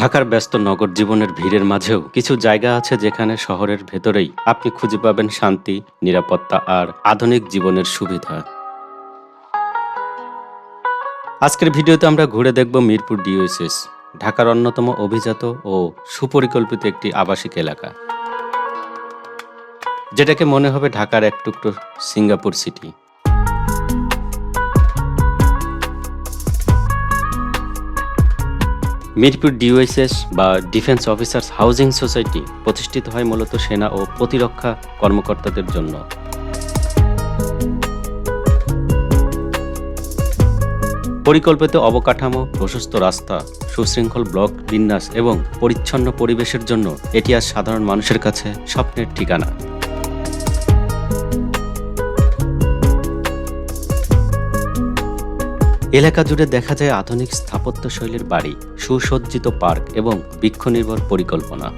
ঢাকার ব্যস্ত নগর জীবনের ভিড়ের মাঝেও কিছু জায়গা আছে যেখানে শহরের ভেতরেই আপনি খুঁজে পাবেন শান্তি, নিরাপত্তা আর আধুনিক জীবনের সুবিধা। আজকের ভিডিওতে আমরা ঘুরে দেখব মিরপুর ডিওএসএস, ঢাকার অন্যতম অভিজাত ও সুপরিকল্পিত একটি আবাসিক এলাকা। যেটাকে মনে হবে ঢাকার এক টুকরো সিঙ্গাপুর সিটি। মিরপুর ডিওএসএস বা ডিফেন্স অফিসার্স হাউজিং সোসাইটি প্রতিষ্ঠিত হয় মূলত সেনা ও প্রতিরক্ষা কর্মকর্তাদের জন্য। পরিকল্পিত অবকাঠামো, প্রশস্ত রাস্তা, সুশৃঙ্খল ব্লক বিন্যাস এবং পরিচ্ছন্ন পরিবেশের জন্য এটি আজ সাধারণ মানুষের কাছে স্বপ্নের ঠিকানা। এলাকা জুড়ে দেখা যায় আধুনিক স্থাপত্য শৈলীর বাড়ি। সুসজ্জিত পার্ক এবং বৃক্ষ নির্ভর পরিকল্পনা।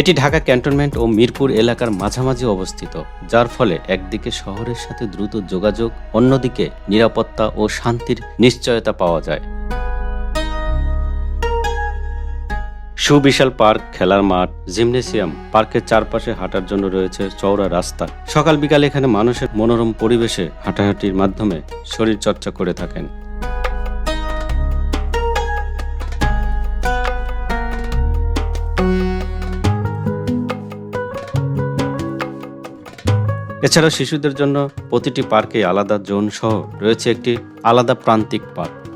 এটি ঢাকা ক্যান্টনমেন্ট ও মিরপুর এলাকার মাঝামাঝি অবস্থিত, যার ফলে একদিকে শহরের সাথে দ্রুত যোগাযোগ, অন্যদিকে নিরাপত্তা ও শান্তির নিশ্চয়তা পাওয়া যায়। সুবিশাল পার্ক, খেলার মাঠ, জিমনেসিয়াম, পার্কের চারপাশে হাঁটার জন্য রয়েছে চওড়া রাস্তা। সকাল বিকাল এখানে মানুষের মনোরম পরিবেশে হাঁটাহাঁটির মাধ্যমে শরীর চর্চা করে থাকেন। এছাড়া শিশুদের জন্য প্রতিটি পার্কে আলাদা জোন সহ রয়েছে একটি আলাদা প্রান্তিক পার্ক।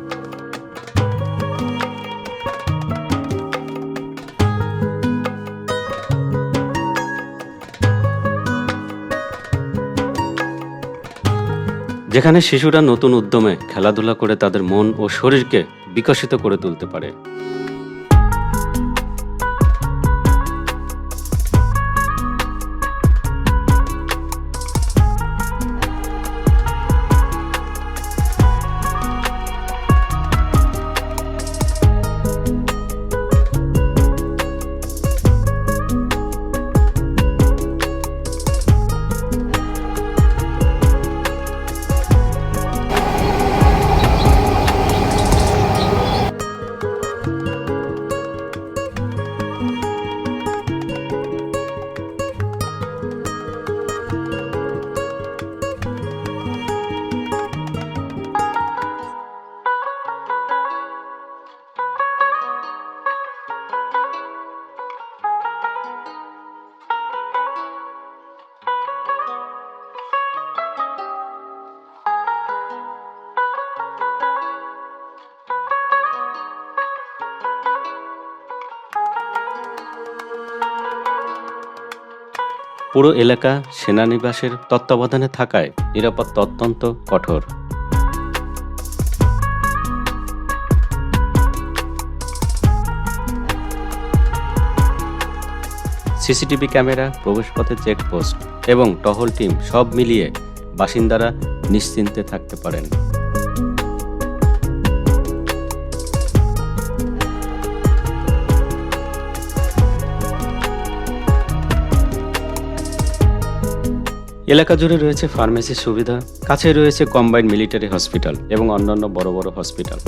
যেখানে শিশুরা নতুন উদ্যমে খেলাধুলা করে তাদের মন ও শরীরকে বিকশিত করে তুলতে পারে। পুরো এলাকা সেনানিবাসের তত্ত্বাবধানে থাকায় নিরাপত্তা অত্যন্ত কঠোর। সিসিটিভি ক্যামেরা, প্রবেশপথে চেকপোস্ট এবং টহল টিম সব মিলিয়ে বাসিন্দারা নিশ্চিন্তে থাকতে পারেন। এলাকা জুড়ে রয়েছে ফার্মেসির সুবিধা, কাছে রয়েছে কম্বাইন্ড মিলিটারি হসপিটাল এবং অন্যান্য বড় বড় হসপিটাল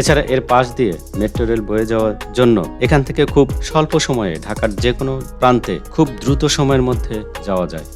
এছাড়া এর পাশ দিয়ে মেট্রো রেল বয়ে যাওয়ার জন্য এখান থেকে খুব স্বল্প সময়ে ঢাকার যে কোনো প্রান্তে খুব দ্রুত সময়ের মধ্যে যাওয়া যায়।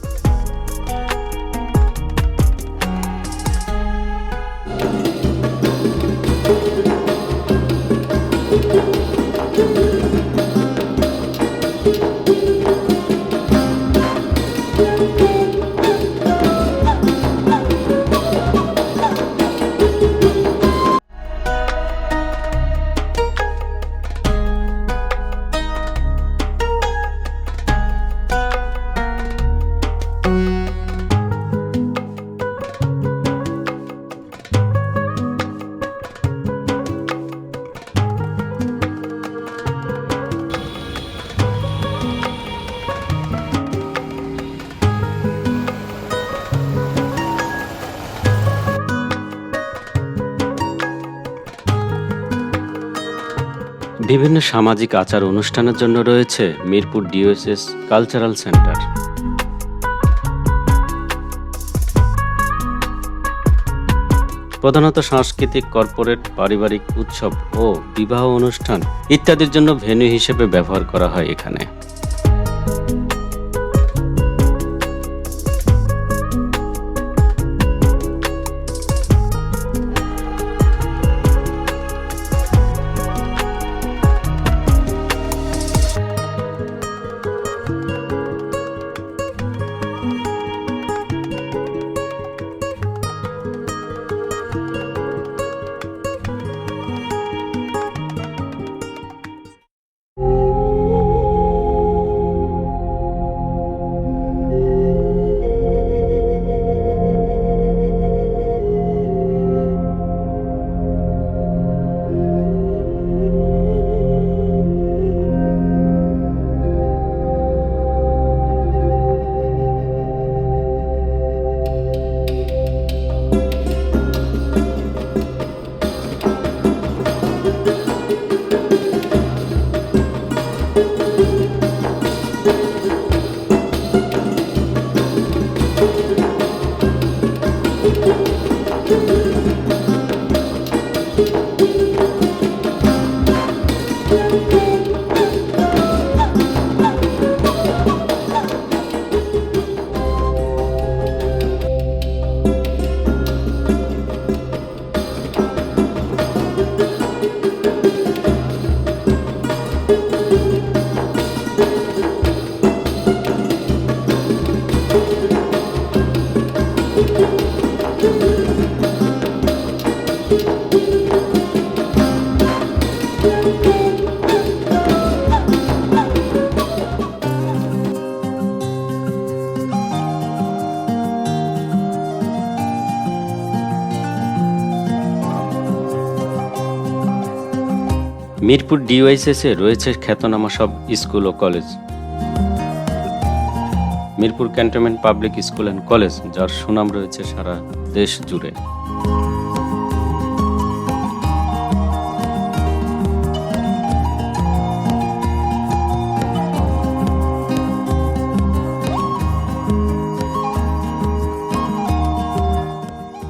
বিভিন্ন সামাজিক আচার অনুষ্ঠানের জন্য রয়েছে মিরপুর ডিওএসএস কালচারাল সেন্টার। প্রধানত সাংস্কৃতিক, কর্পোরেট, পারিবারিক উৎসব ও বিবাহ অনুষ্ঠান ইত্যাদির জন্য ভেন্যু হিসেবে ব্যবহার করা হয় এখানে। মিরপুর ডিওয়াইসএসে রয়েছে খ্যাতনামা সব school O college. Mirpur cantonment public school and college, যার সুনাম রয়েছে সারা দেশ জুড়ে।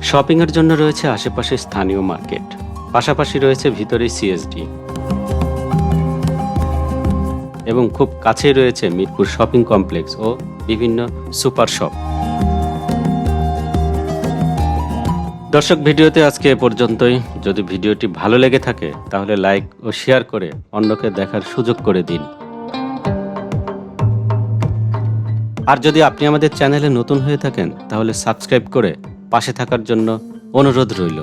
শপিংয়ের জন্য রয়েছে আশেপাশে স্থানীয় মার্কেট। পাশাপাশি রয়েছে ভিতরে সিএসডি এবং খুব কাছেই রয়েছে মিরপুর শপিং কমপ্লেক্স ও বিভিন্ন সুপার শপ। দর্শক, ভিডিওতে আজকে এ পর্যন্তই। যদি ভিডিওটি ভালো লেগে থাকে, তাহলে লাইক ও শেয়ার করে অন্যকে দেখার সুযোগ করে দিন। আর যদি আপনি আমাদের চ্যানেলে নতুন হয়ে থাকেন, তাহলে সাবস্ক্রাইব করে পাশে থাকার জন্য অনুরোধ রইল।